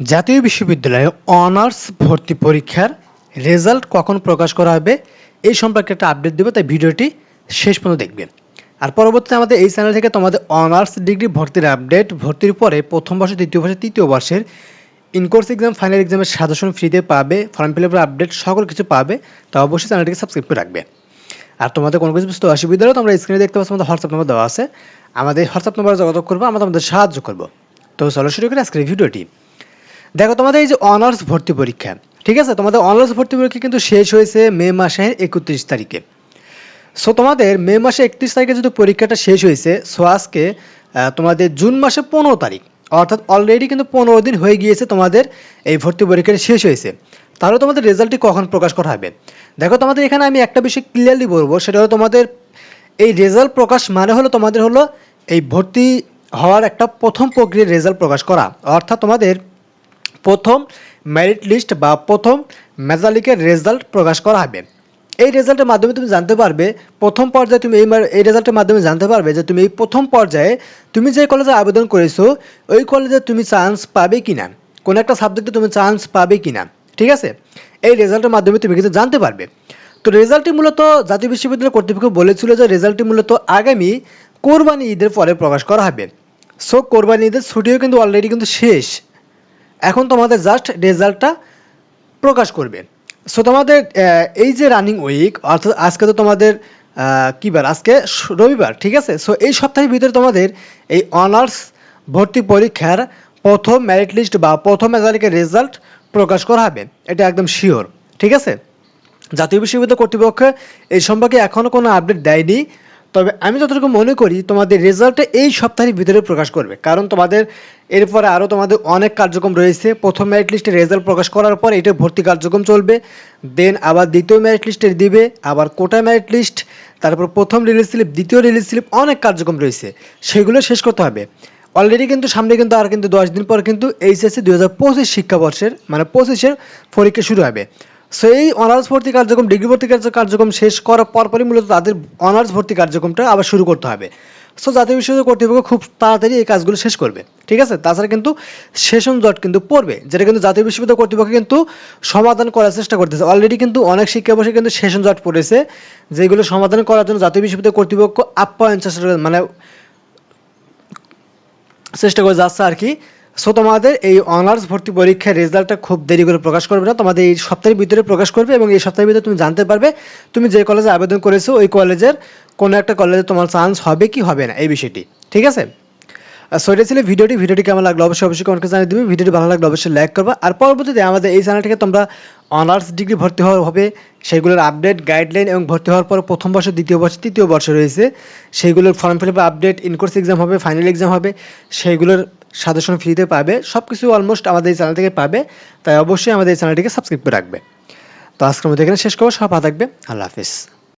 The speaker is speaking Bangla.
জাতীয় বিশ্ববিদ্যালয়ে অনার্স ভর্তি পরীক্ষার রেজাল্ট কখন প্রকাশ করা হবে, এই সম্পর্কে একটা আপডেট দেবো, তাই ভিডিওটি শেষ পর্যন্ত দেখবেন। আর পরবর্তীতে আমাদের এই চ্যানেল থেকে তোমাদের অনার্স ডিগ্রি ভর্তির আপডেট ভর্তির পরে প্রথম বর্ষ, দ্বিতীয় বর্ষ, তৃতীয় বর্ষের ইনকোর্স এক্সাম ফাইনাল এক্সামের সাজেশন ফ্রিতে পাবে ফর্ম ফিল আপের আপডেট সকল কিছু পাবে, তা অবশ্যই চ্যানেলটিকে সাবস্ক্রাইব করে রাখবে। আর তোমাদের কোনো কিছু বুঝতে অসুবিধা হলে তোমরা স্ক্রিনে দেখতে পাচ্ছ আমাদের হোয়াটসঅ্যাপ নম্বর দেওয়া আছে। আমাদের হোয়াটসঅ্যাপ নম্বরে যোগাযোগ করব, আমরা তোমাদের সাহায্য করব। তো চলো শুরু করি আজকের ভিডিওটি। দেখো, তোমাদের এই যে অনার্স ভর্তি পরীক্ষা, ঠিক আছে? তোমাদের অনার্স ভর্তি পরীক্ষা কিন্তু শেষ হয়েছে মে মাসের একত্রিশ তারিখে। সো তোমাদের মে মাসে একত্রিশ তারিখে যদি পরীক্ষাটা শেষ হয়েছে সো আজকে তোমাদের জুন মাসে পনেরো তারিখ, অর্থাৎ অলরেডি কিন্তু পনেরো দিন হয়ে গিয়েছে তোমাদের এই ভর্তি পরীক্ষাটা শেষ হয়েছে। তাহলে তোমাদের রেজাল্টটি কখন প্রকাশ করা হবে? দেখো, তোমাদের এখানে আমি একটা বিষয় ক্লিয়ারলি বলব, সেটা হলো তোমাদের এই রেজাল্ট প্রকাশ মানে হলো, তোমাদের হলো এই ভর্তি হওয়ার একটা প্রথম প্রক্রিয়ার রেজাল্ট প্রকাশ করা। অর্থাৎ তোমাদের প্রথম মেরিট লিস্ট বা প্রথম মেজালিকের রেজাল্ট প্রকাশ করা হবে। এই রেজাল্টের মাধ্যমে তুমি জানতে পারবে, প্রথম পর্যায়ে তুমি এই এই রেজাল্টের মাধ্যমে জানতে পারবে যে তুমি এই প্রথম পর্যায়ে তুমি যে কলেজে আবেদন করেছ, ওই কলেজে তুমি চান্স পাবে কিনা, কোনো একটা সাবজেক্টে তুমি চান্স পাবে কিনা, ঠিক আছে? এই রেজাল্টের মাধ্যমে তুমি কিন্তু জানতে পারবে। তো রেজাল্টটি মূলত জাতীয় বিশ্ববিদ্যালয় কর্তৃপক্ষ বলেছিল যে রেজাল্টটি মূলত আগামী কোরবানি ঈদের পরে প্রকাশ করা হবে। সো কোরবানি ঈদের ছুটিও কিন্তু অলরেডি কিন্তু শেষ। এখন তোমাদের জাস্ট রেজাল্টটা প্রকাশ করবে। সো তোমাদের এই যে রানিং উইক অর্থাৎ আজকে তো তোমাদের কি বার? আজকে রবিবার, ঠিক আছে? সো এই সপ্তাহের ভিতরে তোমাদের এই অনার্স ভর্তি পরীক্ষার প্রথম মেরিট লিস্ট বা প্রথম মেজালিকের রেজাল্ট প্রকাশ করা হবে। এটা একদম শিওর ঠিক আছে? জাতীয় বিশ্ববিদ্যালয় কর্তৃপক্ষ এই সম্পর্কে এখনও কোনো আপডেট দেয়নি। তবে আমি যতটুকু মনে করি, তোমাদের রেজাল্টটা এই সপ্তাহের ভিতরে প্রকাশ করবে। কারণ তোমাদের এরপরে আরও তোমাদের অনেক কার্যক্রম রয়েছে। প্রথম মেরিট লিস্টে রেজাল্ট প্রকাশ করার পর এটা ভর্তি কার্যক্রম চলবে। দেন আবার দ্বিতীয় মেরিট লিস্টে দিবে, আবার কোটা মেরিট লিস্ট তারপর প্রথম রিলিজ স্লিপ দ্বিতীয় রিলিজ স্লিপ অনেক কার্যক্রম রয়েছে। সেগুলো শেষ করতে হবে। অলরেডি কিন্তু সামনে কিন্তু আর কিন্তু দশ দিন পর কিন্তু এইচএসসি দুই হাজার পঁচিশ শিক্ষাবর্ষের মানে পঁচিশের পরীক্ষা শুরু হবে। সো এই অনার্স ভর্তি কার্যক্রম, ডিগ্রি ভর্তি কার্যক্রম শেষ করার পরপরই মূলত তাদের অনার্স ভর্তি কার্যক্রমটা আবার শুরু করতে হবে। সো জাতীয় বিশ্ববিদ্যালয় কর্তৃপক্ষ খুব তাড়াতাড়ি এই কাজগুলো শেষ করবে। ঠিক আছে? তাছাড়া কিন্তু সেশন জট কিন্তু পড়বে, যেটা কিন্তু জাতীয় বিশ্ববিদ্যালয় কর্তৃপক্ষ কিন্তু সমাধান করার চেষ্টা করতেছে। অলরেডি কিন্তু অনেক শিক্ষাবর্ষে কিন্তু সেশন জট পড়েছে, যেগুলো সমাধান করার জন্য জাতীয় বিশ্ববিদ্যালয় কর্তৃপক্ষ আপ্যায়ন চেষ্টা মানে চেষ্টা করে যাচ্ছে আর কি। সো তোমাদের এই অনার্স ভর্তি পরীক্ষার রেজাল্টটা খুব দেরি করে প্রকাশ করবে না। তোমাদের এই সপ্তাহের ভিতরে প্রকাশ করবে এবং এই সপ্তাহের ভিতরে তুমি জানতে পারবে তুমি যে কলেজে আবেদন করেছ, ওই কলেজের কোনো একটা কলেজে তোমার চান্স হবে কি হবে না, এই বিষয়টি। ঠিক আছে? সো এটা ছিল ভিডিওটি। ভিডিওটি কেমন লাগল অবশ্যই অবশ্যই কমেন্টে জানিয়ে দিবে। ভিডিওটি ভালো লাগলে অবশ্যই লাইক করবা। আর পরবর্তীতে আমাদের এই চ্যানেলটিকে তোমরা অনার্স ডিগ্রি ভর্তি হওয়া হবে, সেগুলোর আপডেট গাইডলাইন এবং ভর্তি হওয়ার পর প্রথম বর্ষ, দ্বিতীয় বর্ষ, তৃতীয় বর্ষ রয়েছে। সেইগুলোর form fill up update incourse exam হবে ফাইনাল এক্সাম হবে। সেইগুলোর সাজেশন ফ্রিতে পাবে সব কিছু অলমোস্ট আমাদের এই চ্যানেল থেকে পাবে, তাই অবশ্যই আমাদের এই চ্যানেলটিকে সাবস্ক্রাইব করে রাখবে। তো আজকের মধ্যে এখানে শেষ করব সব থাকবে আল্লাহ হাফিজ।